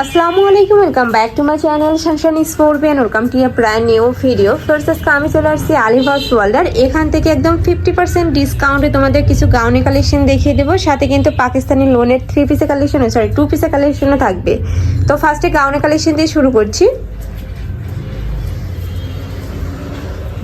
আসসালামু আলাইকুম welcome back to my channel শানশান ফোরবেন welcome to your brand new video first আজকে আমি চলে আসছি আলিভার্স ওয়ার্ল্ডার এখান থেকে একদম ফিফটি পার্সেন্ট ডিসকাউন্টে তোমাদের কিছু গাউনে কালেকশন দেখিয়ে দেবো। সাথে কিন্তু পাকিস্তানি লোনের থ্রি পিসে কালেকশনও সরি টু পিসে কালেকশনও থাকবে। তো ফার্স্টে গাউনে কালেকশন দিয়ে শুরু করছি।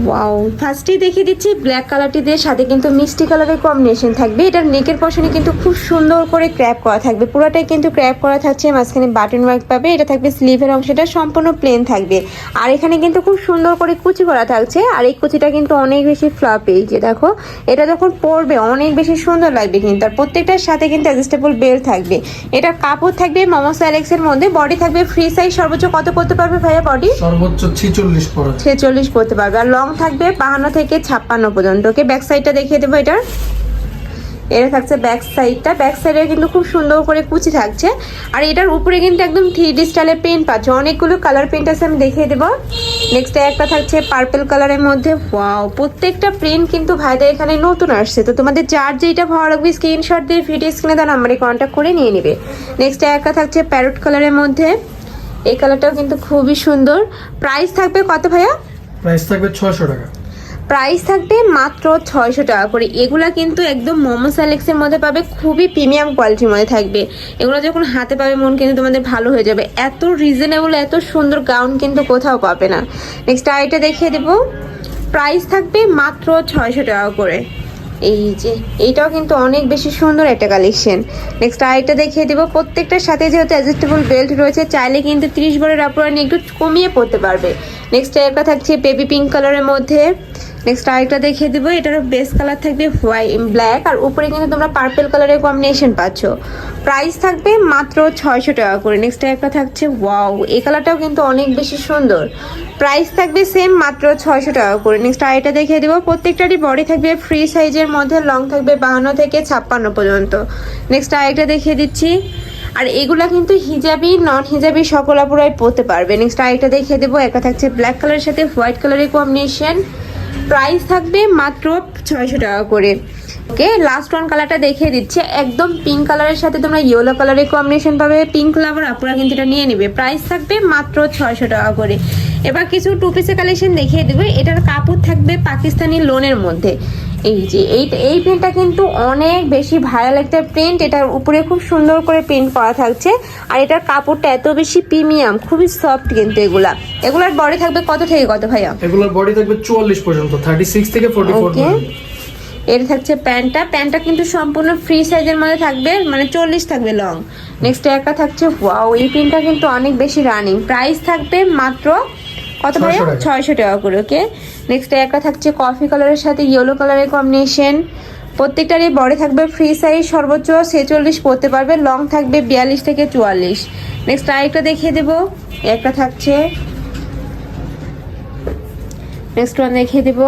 ওয়াও ফার্স্টেই দেখিয়ে দিচ্ছি ব্ল্যাক কালারটি দিয়ে সাথে কিন্তু মিষ্টি কালারের কম্বিনেশন থাকবে। এটার নেকের পশনে কিন্তু খুব সুন্দর করে ক্র্যাপ করা থাকবে। পুরোটাই কিন্তু ক্র্যাপ করা থাকছে মাঝখানে বাটন ওয়ার্ক পাবে। এটা থাকবে স্লিভের অংশটা সম্পূর্ণ প্লেন থাকবে। আর এখানে কিন্তু খুব সুন্দর করে কুচি করা থাকছে। আর এই কুচিটা কিন্তু অনেক বেশি ফ্লপ এই যে দেখো এটা যখন পরবে অনেক বেশি সুন্দর লাগবে কিন্তু। আর প্রত্যেকটার সাথে কিন্তু অ্যাডজাস্টেবল বেল্ট থাকবে। এটা কাপড় থাকবে মোমোস অ্যালেক্সের মধ্যে বডি থাকবে ফ্রি সাইজ সর্বোচ্চ কত করতে পারবে ভাইয়া বডি সর্বোচ্চ ছিচল্লিশ ছেচল্লিশ পড়তে পারবে। আর লং থাকবে বাহান্ন থেকে ছাপ্পান্ন পর্যন্ত। ওকে ব্যাক সাইডটা দেখিয়ে দেবো এটার। এটা থাকছে ব্যাক সাইডটা ব্যাক সাইডে কিন্তু খুব সুন্দর করে কুচি থাকছে। আর এটার উপরে কিন্তু একদম থ্রি ডি স্টাইলের পেন্ট পাচ্ছে। অনেকগুলো কালার পেন্ট আছে, আমি দেখিয়ে দেবো। নেক্সট একটা থাকছে পার্পেল কালারের মধ্যে। ওয়াও প্রত্যেকটা প্রিন্ট কিন্তু ভাইদের এখানে নতুন আসছে। তো তোমাদের যার যেটা ভালো লাগবে স্ক্রিনশট দিয়ে ভিডিও স্ক্রিনে তার নাম্বারে কন্ট্যাক্ট করে নিয়ে নেবে। নেক্সট একটা থাকছে প্যারট কালারের মধ্যে। এই কালারটাও কিন্তু খুবই সুন্দর। প্রাইস থাকবে কত ভাইয়া? প্রাইস থাকবে ছয়শো টাকা। প্রাইস থাকবে মাত্র ছয়শো টাকা করে। এগুলা কিন্তু একদম মোমো স্যালেক্সের মধ্যে পাবে, খুবই প্রিমিয়াম কোয়ালিটির মধ্যে থাকবে। এগুলো যখন হাতে পাবে, মন কিন্তু তোমাদের ভালো হয়ে যাবে। এত রিজনেবল এত সুন্দর গাউন কিন্তু কোথাও পাবে না। নেক্সট আইটা দেখিয়ে দেবো। প্রাইস থাকবে মাত্র ছয়শো টাকা করে। এই যে, এইটাও কিন্তু অনেক বেশি সুন্দর একটা কালেকশন নেক্সট আরেকটা দেখিয়ে দেবো। প্রত্যেকটার সাথে যেহেতু অ্যাডজাস্টেবল বেল্ট রয়েছে, চাইলে কিন্তু তিরিশ বরের আপনারা একটু কমিয়ে পড়তে পারবে। নেক্সট একটা থাকছে বেবি পিঙ্ক কালারের মধ্যে। নেক্সট আরেকটা দেখিয়ে দেবো। এটারও বেস কালার থাকবে হোয়াইট ব্ল্যাক আর উপরে কিন্তু তোমরা পার্পল কালারের কম্বিনেশন পাচ্ছ। প্রাইস থাকবে মাত্র ছয়শো টাকা করে। নেক্সট একটা থাকছে ওয়াও এই কালারটাও কিন্তু অনেক বেশি সুন্দর। প্রাইস থাকবে সেম মাত্র ছয়শো টাকা করে। নেক্সট আরেকটা দেখিয়ে দেবো। প্রত্যেকটারই বডি থাকবে ফ্রি সাইজের মধ্যে লং থাকবে বাহান্ন থেকে ছাপ্পান্ন পর্যন্ত। নেক্সট আরেকটা দেখিয়ে দিচ্ছি। আর এগুলা কিন্তু হিজাবি নন হিজাবি সকল আপুরাই পরতে পারবে। নেক্সট আরেকটা দেখিয়ে দেবো। একটা থাকছে ব্ল্যাক কালারের সাথে হোয়াইট কালারের কম্বিনেশন প্রাইস থাকবে মাত্র ছয়শো টাকা করে। ওকে লাস্ট ওয়ান কালারটা দেখিয়ে দিচ্ছে। একদম পিঙ্ক কালারের সাথে তোমরা ইয়েলো কালারের কম্বিনেশন পাবে। পিঙ্ক কালার আপনারা কিন্তু এটা নিয়ে নেবে। প্রাইস থাকবে মাত্র ছয়শো টাকা করে। এবার কিছু টু পিসের কালেকশন দেখিয়ে দেবে। এটার কাপড় থাকবে পাকিস্তানি লোনের মধ্যে। এই যে এই এই প্রিন্টটা কিন্তু অনেক বেশি ভাইরাল একটা প্রিন্ট এটার উপরে খুব সুন্দর করে প্রিন্ট করা থাকছে। আর এটার কাপড়টা এত বেশি প্রিমিয়াম খুবই সফট কিন্তু এগুলা। এগুলার বডি থাকবে কত থেকে কত ভাইয়া? এগুলোর বডি থাকবে চুয়াল্লিশ পর্যন্ত থার্টি সিক্স থেকে ফোর্টি ফোর ওকে এর থাকছে প্যান্টটা। প্যান্টটা কিন্তু সম্পূর্ণ ফ্রি সাইজের মধ্যে থাকবে মানে চল্লিশ থাকবে লং নেক্সট একটা থাকছে ওয়াও এই প্রিন্টটা কিন্তু অনেক বেশি রানিং প্রাইস থাকবে মাত্র কত ভাইয়া? ছয়শো টাকা। করে ওকে নেক্সট একটা থাকছে কফি কালারের সাথে ইয়েলো কালারের কম্বিনেশন প্রত্যেকটারই বড়ে থাকবে ফ্রি সাইজ সর্বোচ্চ ছেচল্লিশ পড়তে পারবে লং থাকবে বিয়াল্লিশ থেকে চুয়াল্লিশ। নেক্সট আরেকটা দেখিয়ে দেবো। একটা থাকছে। নেক্সট ওয়ান দেখিয়ে দেবো।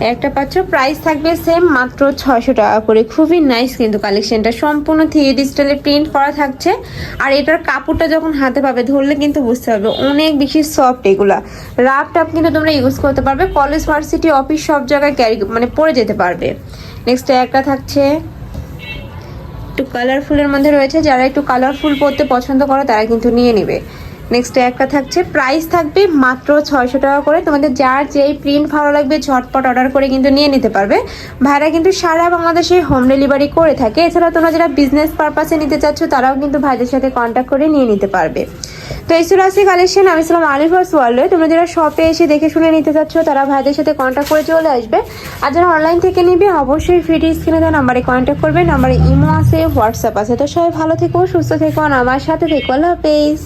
একটা পাচ্ছ প্রাইস থাকবে সেম মাত্র ছয়শো টাকা করে। খুবই নাইস কিন্তু কালেকশনটা সম্পূর্ণ থ্রি ডিজিটালে প্রিন্ট করা থাকছে। আর এটার কাপড়টা যখন হাতে পাবে, ধরলে কিন্তু বুঝতে পারবে অনেক বেশি সফট এগুলা। রাফ টাপ কিন্তু তোমরা ইউজ করতে পারবে। কলেজ ভার্সিটি অফিস সব জায়গায় ক্যারি মানে পরে যেতে পারবে। নেক্সট একটা থাকছে। একটু কালারফুলের মধ্যে রয়েছে। যারা একটু কালারফুল পরতে পছন্দ করো, তারা কিন্তু নিয়ে নেবে। নেক্সট একটা থাকছে প্রাইস থাকবে মাত্র ছয়শো টাকা করে। তোমাদের যার যেই প্রিন্ট ভালো লাগবে, ঝটপট অর্ডার করে কিন্তু নিয়ে নিতে পারবে। ভাইরা কিন্তু সারা বাংলাদেশে হোম ডেলিভারি করে থাকে। এছাড়া তোমরা যারা বিজনেস পারপাসে নিতে চাচ্ছ, তারাও কিন্তু ভাইদের সাথে কন্ট্যাক্ট করে নিয়ে নিতে পারবে। তো এই ছিল কালেকশন আমি ছিলাম আলিভার্স ওয়ার্ল্ডে তোমরা যারা শপে এসে দেখে শুনে নিতে চাচ্ছ, তারা ভাইদের সাথে কন্ট্যাক্ট করে চলে আসবে। আর যারা অনলাইন থেকে নিবে, অবশ্যই ভিডিও স্ক্রিনে দেওয়া নাম্বারে কন্ট্যাক্ট করবে। নাম্বারে ইমো আছে হোয়াটসঅ্যাপ আছে। তো সবাই ভালো থেকো, সুস্থ থেকো, আর আমার সাথে থেকো। আল্লাহ হাফেজ।